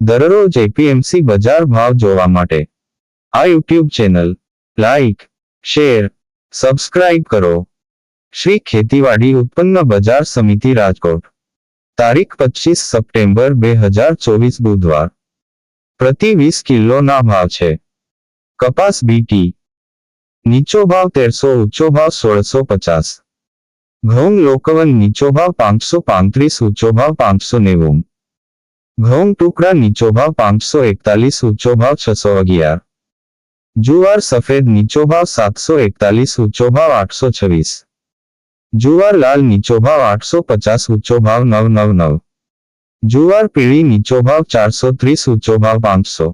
દરરોજ એપીએમસી બજાર ભાવ જોવા માટે. આ YouTube channel, like, share, subscribe કરો. શ્રી ખેતીવાડી ઉત્પન્ન બજાર સમિતિ રાજકોટ. તારીખ પચીસ સપ્ટેમ્બર બે હજાર ચોવીસ બુધવાર. પ્રતિ વીસ કિલોના ભાવ છે. કપાસ બીટી નીચો ભાવ તેરસો, ઊંચો ભાવ સોળસો પચાસ. ઘઉં લોકવન નીચો ભાવ પાંચસો પાંત્રીસ, ઊંચો ભાવ પાંચસો નેવું. ઘઉં ટુકડા નીચો ભાવ પાંચસો એકતાલીસ ઊંચો ભાવ છસો અગિયાર જુવાર સફેદ નીચો ભાવ સાતસો એકતાલીસ ઊંચો ભાવ આઠસો છવ્વીસ જુવાર લાલ નીચો ભાવ આઠસો પચાસ ઊંચો ભાવ નવ નવ નવ જુવાર પીળી નીચો ભાવ ચારસો ત્રીસ ઊંચો ભાવ પાંચસો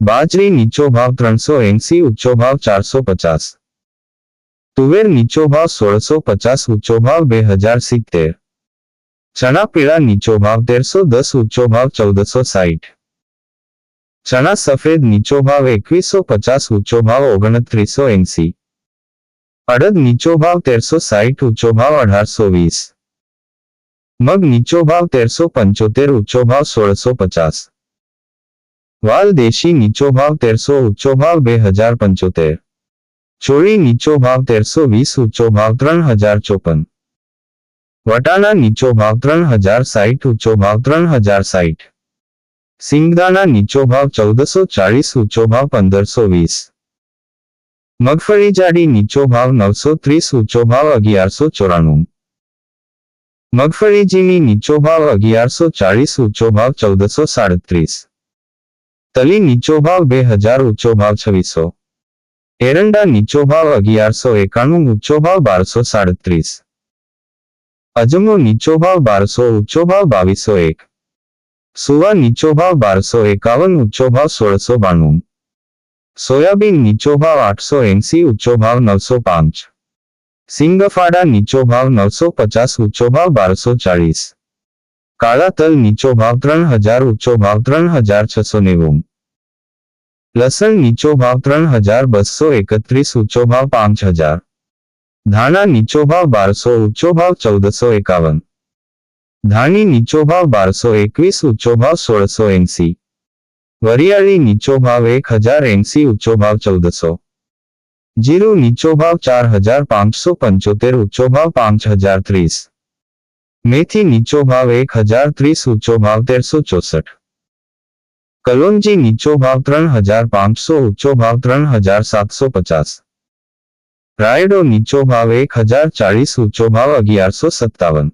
બાજરી નીચો ભાવ ત્રણસો એંસી ઊંચો ભાવ ચારસો પચાસ તુવેર નીચો ભાવ સોળસો પચાસ ઊંચો ભાવ બે હજાર સિત્તેર ચણા પીળા નીચો ભાવ તેરસો દસ ઊંચો ભાવ ચૌદસો સાઠ ચણા સફેદ નીચો ભાવ એકવીસો પચાસ ઊંચો ભાવ ઓગણત્રીસો એંસી અડદ નીચો ભાવ તેરસો સાઠ ઊંચો ભાવ અઢારસો વીસ મગ નીચો ભાવ તેરસો પંચોતેર ઊંચો ભાવ સોળસો પચાસ વાલ દેશી નીચો ભાવ તેરસો ઊંચો ભાવ બે હજાર પંચોતેર ચોળી નીચો ભાવ તેરસો વીસ ઊંચો ભાવ ત્રણ હજાર ચોપન વટાણા નીચો ભાવ ત્રણ હજાર સાઠ ઊંચો ભાવ ત્રણ હજાર સાઠ સિંગદાણા નીચો ભાવ ચૌદસો ચાળીસ ઊંચો ભાવ પંદરસો વીસ મગફળી જાડી નીચો ભાવ નવસો ત્રીસ ઊંચો ભાવ અગિયારસો ચોરાણું મગફળી ઝીણી નીચો ભાવ અગિયારસો ચાળીસ ઊંચો ભાવ ચૌદસો સાડત્રીસ તલી નીચો ભાવ બે હજાર ઊંચો ભાવ છવ્વીસો એરંડા નીચો ભાવ અગિયારસો એકાણું ઊંચો ભાવ બારસો સાડત્રીસ અજમો નીચો ભાવ બારસો, ઊંચો ભાવ બાવીસો એક. સુવા નીચો ભાવ બારસો એકાવન, ઊંચો ભાવ સોળસો બાણું. સોયાબીન નીચો ભાવ આઠસો એંસી, ઊંચો ભાવ નવસો પાંચ. સિંગફાડા નીચો ભાવ નવસો પચાસ, ઊંચો ભાવ બારસો ચાળીસ. કાળા તલ નીચો ભાવ ત્રણ હજાર, ઊંચો ભાવ ત્રણ હજાર છસો નેવું. લસણ નીચો ભાવ ત્રણ હજાર, બસો એકત્રીસ, ઊંચો ભાવ પાંચ હજાર. ધાણા નીચો ભાવ બારસો ઊંચો ભાવ ચૌદસો એકાવન ધાણી નીચો ભાવ બારસો એકવીસ ઊંચો ભાવ સોળસો એંસી વરિયાળી નીચો ભાવ એક હજાર એંસી ઊંચો ભાવ ચૌદસો જીરું નીચો ભાવ ચાર હજાર પાંચસો પંચોતેર ઊંચો ભાવ પાંચ હજાર ત્રીસ મેથી નીચો ભાવ એક હજાર ત્રીસ ઊંચો ભાવ તેરસો ચોસઠ કલોંજી નીચો ભાવ ત્રણ હજાર પાંચસો ઊંચો ભાવ ત્રણ હજાર સાતસો પચાસ રાયડો નીચો ભાવ એક હજાર ચાળીસ ઊંચો ભાવ અગિયારસો સત્તાવન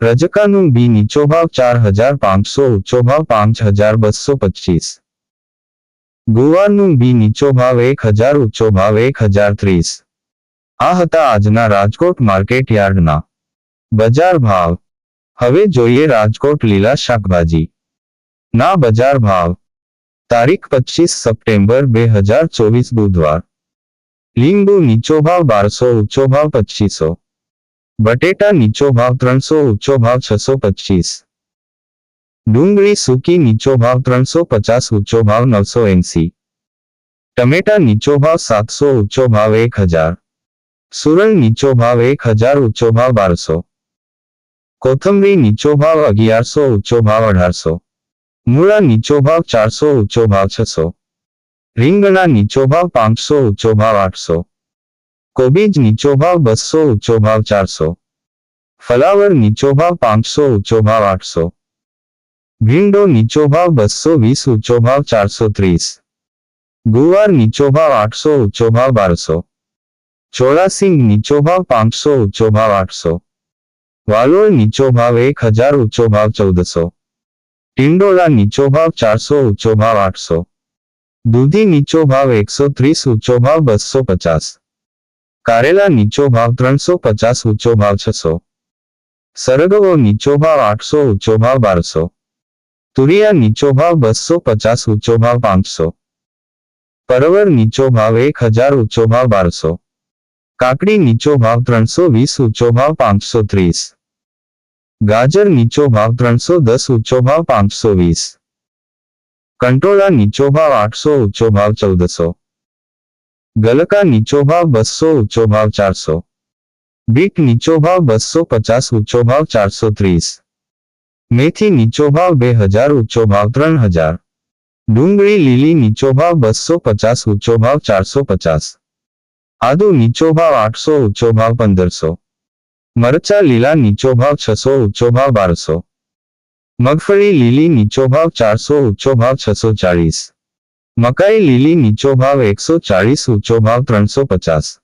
રજકાનું બી નીચો ભાવ ચાર હજાર પાંચસો ઊંચો ભાવ પાંચ હજાર બસો પચીસ ગુવારનું બી નીચો ભાવ એક હજાર ઊંચો ભાવ એક હજાર ત્રીસ આ હતા આજના રાજકોટ માર્કેટ યાર્ડના બજાર ભાવ હવે જોઈએ રાજકોટ લીલા શાકભાજી ના બજાર ભાવ તારીખ પચીસ સપ્ટેમ્બર બે હજાર ચોવીસ બુધવાર લીંબુ નીચો ભાવ બારસો ઊંચો ભાવ પચીસો બટેટા નીચો ભાવ ત્રણસો ઊંચો ભાવ છસો પચીસ ડુંગળી સૂકી નીચો ભાવ ત્રણસો પચાસ ઊંચો ભાવ નવસો એંસી ટમેટા નીચો ભાવ સાતસો ઊંચો ભાવ એક હજાર સુરણ નીચો ભાવ એક હજાર ઊંચો ભાવ બારસો કોથમરી નીચો ભાવ અગિયારસો ઊંચો ભાવ અઢારસો મૂળા નીચો ભાવ ચારસો ઊંચો ભાવ છસો રીંગણા નીચો ભાવ પાંચસો ઊંચો ભાવ આઠસો. કોબીજ નીચો ભાવ બસો ઊંચો ભાવ ચારસો. ફલાવર નીચો ભાવ પાંચસો ઊંચો ભાવ આઠસો. ભીંડો નીચો ભાવ બસો વીસ ઊંચો ભાવ ચારસો ત્રીસ. ગુવાર નીચો ભાવ આઠસો ઊંચો ભાવ બારસો. ચોળાસિંગ નીચો ભાવ પાંચસો ઊંચો ભાવ આઠસો. વાલોળ નીચો ભાવ એક હજાર ઊંચો ભાવ ચૌદસો. ટિંડોળા નીચો ભાવ ચારસો ઊંચો ભાવ આઠસો. દૂધી નીચો ભાવ એકસો ત્રીસ ઊંચો ભાવ બસો પચાસ કારેલા નીચો ભાવ ત્રણસો પચાસ ઊંચો ભાવ છસો સરગવો નીચો ભાવ આઠસો ઊંચો ભાવ બારસો તુરિયા નીચો ભાવ બસો પચાસ ઊંચો ભાવ પાંચસો પરવર નીચો ભાવ એક હજાર ઊંચો ભાવ બારસો કાકડી નીચો ભાવ ત્રણસો વીસ ઊંચો ભાવ પાંચસો ત્રીસ ગાજર નીચો ભાવ ત્રણસો દસ ઊંચો ભાવ પાંચસો વીસ કંટોળા નીચો ભાવ આઠસો ઊંચો ભાવ ચૌદસો ગલકા નીચો ભાવ બસો ઊંચો ભાવ ચારસો બીટ નીચો ભાવ બસો પચાસ ઊંચો ભાવ ચારસો ત્રીસ મેથી નીચો ભાવ બે હજાર ઊંચો ભાવ ત્રણ હજાર ડુંગળી લીલી નીચો ભાવ બસો પચાસ ઊંચો ભાવ ચારસો પચાસ આદુ નીચો ભાવ આઠસો ઊંચો ભાવ પંદરસો મરચા લીલા નીચો ભાવ છસો ઊંચો ભાવ બારસો મગફળી લીલી નીચો ભાવ ચારસો, ઊંચો ભાવ છસો ચાળીસ. મકાઈ લીલી નીચો ભાવ એકસો ચાળીસ, ઊંચો ભાવ ત્રણસો પચાસ.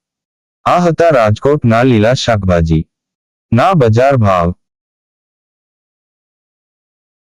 આ હતા રાજકોટના લીલા શાકભાજી. ના બજાર ભાવ.